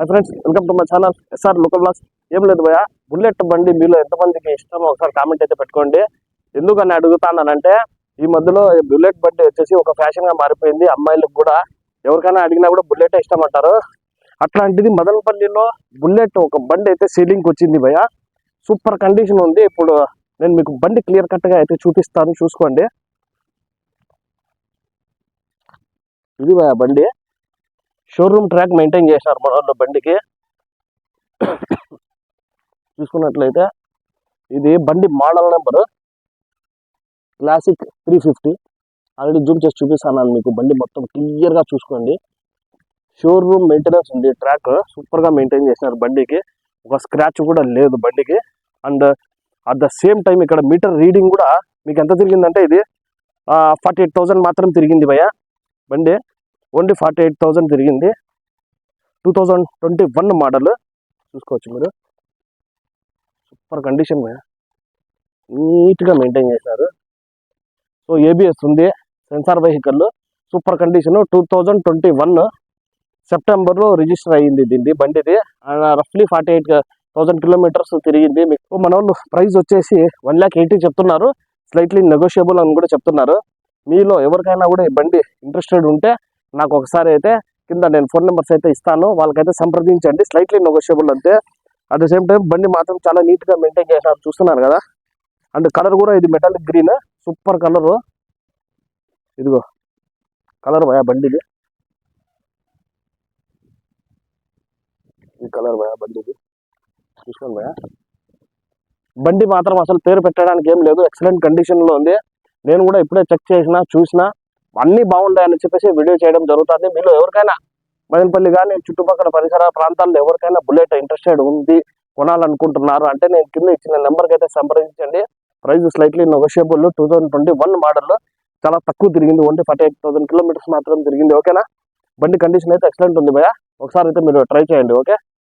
Hi friends welcome to my channel SR లుక blogs ఏం లేదు భయ బుల్లెట్ బండి మీలో ఎంతమందికి ఇష్టమో ఒకసారి కామెంట్ అయితే పెట్టుకోండి. ఎందుకని అడుగుతానంటే ఈ మధ్యలో బుల్లెట్ బండి వచ్చేసి ఒక ఫ్యాషన్గా మారిపోయింది. అమ్మాయిలకు కూడా ఎవరికైనా అడిగినా కూడా బుల్లెట్ ఇష్టం అంటారు. అట్లాంటిది మదనపల్లిలో బుల్లెట్ ఒక బండి అయితే సీలింగ్ వచ్చింది భయ సూపర్ కండిషన్ ఉంది. ఇప్పుడు నేను మీకు బండి క్లియర్ కట్గా అయితే చూపిస్తాను. చూసుకోండి. ఇది భయ బండి. షోరూమ్ ట్రాక్ మెయింటైన్ చేశారు మన బండికి. చూసుకున్నట్లయితే ఇది బండి model number classic three fifty already zoom చేసి చూపిస్తాను మీకు బండి మొత్తం క్లియర్గా చూసుకోండి. షోరూమ్ మెయింటెనెన్స్ ఉంది ట్రాక్ సూపర్గా మెయింటైన్ చేసినారు బండికి. ఒక స్క్రాచ్ కూడా లేదు బండికి. And at the same time ఇక్కడ మీటర్ రీడింగ్ కూడా మీకు ఎంత తిరిగిందంటే ఇది ఫార్టీ ఎయిట్ థౌజండ్ మాత్రం తిరిగింది భయ్య. బండి ఓన్లీ ఫార్టీ ఎయిట్ థౌసండ్ తిరిగింది. Two thousand twenty one model చూసుకోవచ్చు మీరు. సూపర్ కండిషన్ నీట్గా మెయింటైన్ చేశారు. సో ఏబిఎస్ ఉంది. Sensor vehicle super condition two thousand twenty one సెప్టెంబర్లో రిజిస్టర్ అయ్యింది దీన్ని బండిది. రఫ్లీ ఫార్టీ ఎయిట్ థౌసండ్ కిలోమీటర్స్ తిరిగింది. మీకు మన వాళ్ళు ప్రైస్ వచ్చేసి వన్ ల్యాక్ ఎయిటీ చెప్తున్నారు. స్లైట్లీ నెగోషియబుల్ అని కూడా చెప్తున్నారు. మీలో ఎవరికైనా కూడా ఈ బండి ఇంట్రెస్టెడ్ ఉంటే నాకు ఒకసారి అయితే కింద నేను ఫోన్ నెంబర్స్ అయితే ఇస్తాను. వాళ్ళకైతే సంప్రదించండి. స్లైట్లీ నెగోషియబుల్ అంతే అట్ ద సేమ్ టైం బండి మాత్రం చాలా నీట్గా మెయింటైన్ చేసినారు చూస్తున్నారు కదా? అండ్ కలర్ కూడా ఇది మెటాలిక్ గ్రీన్ సూపర్ కలరు ఇదిగో. కలర్ భయా బండిది. ఈ కలర్ భయా బండిది. చూసుకోండి భయా బండి మాత్రం అసలు పేరు పెట్టడానికి ఏం లేదు. ఎక్సలెంట్ కండిషన్లో ఉంది. నేను కూడా ఇప్పుడే చెక్ చేసిన చూసిన. అన్నీ బాగుంటాయని చెప్పేసి వీడియో చేయడం జరుగుతుంది. మీలో ఎవరికైనా మదనపల్లి కానీ చుట్టుపక్కల పరిసర ప్రాంతాల్లో ఎవరికైనా బుల్లెట్ ఇంట్రెస్టెడ్ ఉంది కొనాలనుకుంటున్నారు అంటే నేను కింద ఇచ్చిన నెంబర్కి అయితే సంప్రదించండి. Price slightly negotiable two thousand twenty one model చాలా తక్కువ తిరిగింది. Only forty eight thousand kilometres మాత్రం తిరిగింది. ఓకేనా? బండి కండిషన్ అయితే ఎక్సలెంట్ ఉంది భయ ఒకసారి అయితే మీరు ట్రై చేయండి. ఓకే?